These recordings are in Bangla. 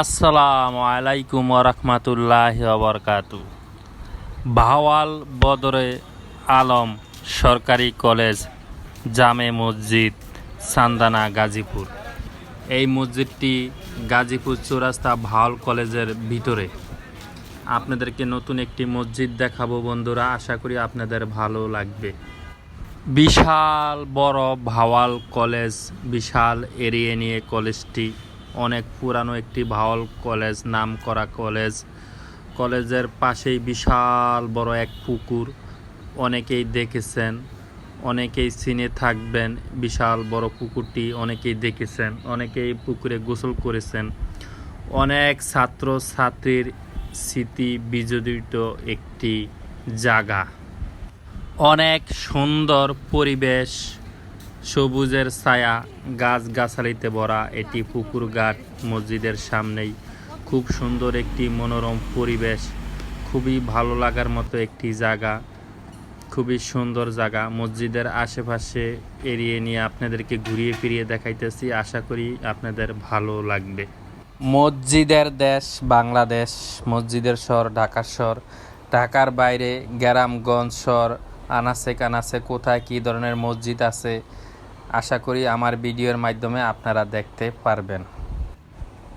আসসালামু আলাইকুম রহমতুল্লাহ বরকাতু ভাওয়াল বদরে আলম সরকারি কলেজ, জামে মসজিদ, সান্দানা, গাজীপুর। এই মসজিদটি গাজীপুর চৌরাস্তা ভাওয়াল কলেজের ভিতরে। আপনাদেরকে নতুন একটি মসজিদ দেখাবো বন্ধুরা, আশা করি আপনাদের ভালো লাগবে। বিশাল বড় ভাওয়াল কলেজ, বিশাল এরিয়া নিয়ে কলেজটি অনেক পুরানো একটি ভাওয়াল কলেজ, নাম করা কলেজ। কলেজের পাশেই বিশাল বড় এক পুকুর। অনেকেই দেখেছেন, অনেকেই চিনে থাকবেন, বিশাল বড় পুকুরটি অনেকেই দেখেছেন, অনেকেই পুকুরে গোসল করেছেন। অনেক ছাত্র ছাত্রীর স্মৃতি বিজড়িত একটি জায়গা। অনেক সুন্দর পরিবেশ সবুজের ছায়া, গাছগাছালিতে ভরা এটি পুকুর ঘাট মসজিদের সামনেই। খুব সুন্দর একটি মনোরম পরিবেশ। খুবই ভালো লাগার মতো একটি জায়গা। খুবই সুন্দর জায়গা। মসজিদের আশেপাশে এরিয়ে নিয়ে আপনাদেরকে ঘুরিয়ে ফিরিয়ে দেখাইতেছি। আশা করি আপনাদের ভালো লাগবে। মসজিদের দেশ বাংলাদেশ। মসজিদের শহর ঢাকার শহর। ঢাকার বাইরে গ্রামগঞ্জ শহর। আনাচে কানাচে কোথায় কী ধরনের মসজিদ আছে? আশা করি আমার ভিডিওর মাধ্যমে আপনারা দেখতে পারবেন।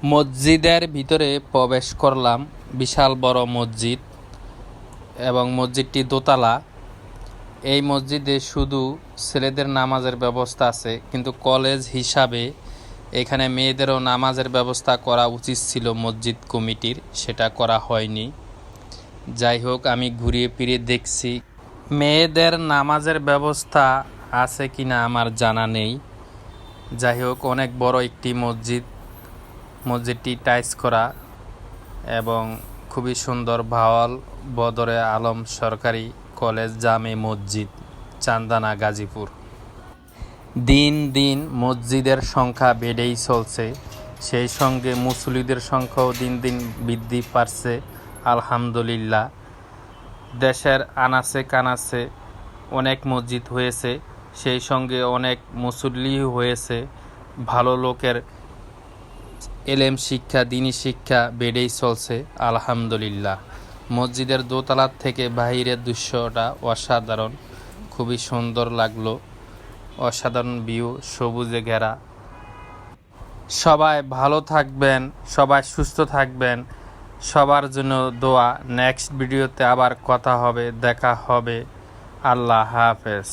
মসজিদের ভিতরে প্রবেশ করলাম, বিশাল বড় মসজিদ এবং মসজিদটি দোতলা। এই মসজিদে শুধু ছেলেদের নামাজের ব্যবস্থা আছে, কিন্তু কলেজ হিসাবে এখানে মেয়েদেরও নামাজের ব্যবস্থা করা উচিত ছিল, মসজিদ কমিটির। সেটা করা হয়নি। যাই হোক, আমি ঘুরিয়ে ফিরিয়ে দেখছি। মেয়েদের নামাজের ব্যবস্থা আছে কিনা আমার জানা নেই। যাই হোক, অনেক বড় একটি মসজিদ, মসজিদটি টাইস করা এবং খুবই সুন্দর ভাওয়াল বদরে আলম সরকারি কলেজ জামে মসজিদ, চান্দানা, গাজীপুর। দিন দিন মসজিদের সংখ্যা বেড়েই চলছে। সেই সঙ্গে মুসলিদের সংখ্যাও দিন দিন বৃদ্ধি পাচ্ছে, আলহামদুলিল্লাহ। দেশের আনাচে কানাচে অনেক মসজিদ হয়েছে। সেই সঙ্গে অনেক মুসল্লি হয়েছে। ভালো লোকের এলেম শিক্ষা, দিনী শিক্ষা বেড়েই চলছে, আলহামদুলিল্লাহ। মসজিদের দোতলার থেকে বাহিরের দৃশ্যটা অসাধারণ, খুবই সুন্দর লাগল। অসাধারণ ভিউ সবুজে ঘেরা। সবাই ভালো থাকবেন, সবাই সুস্থ থাকবেন। সবার জন্য দোয়া। নেক্সট ভিডিওতে আবার কথা হবে, দেখা হবে। আল্লাহ হাফেজ।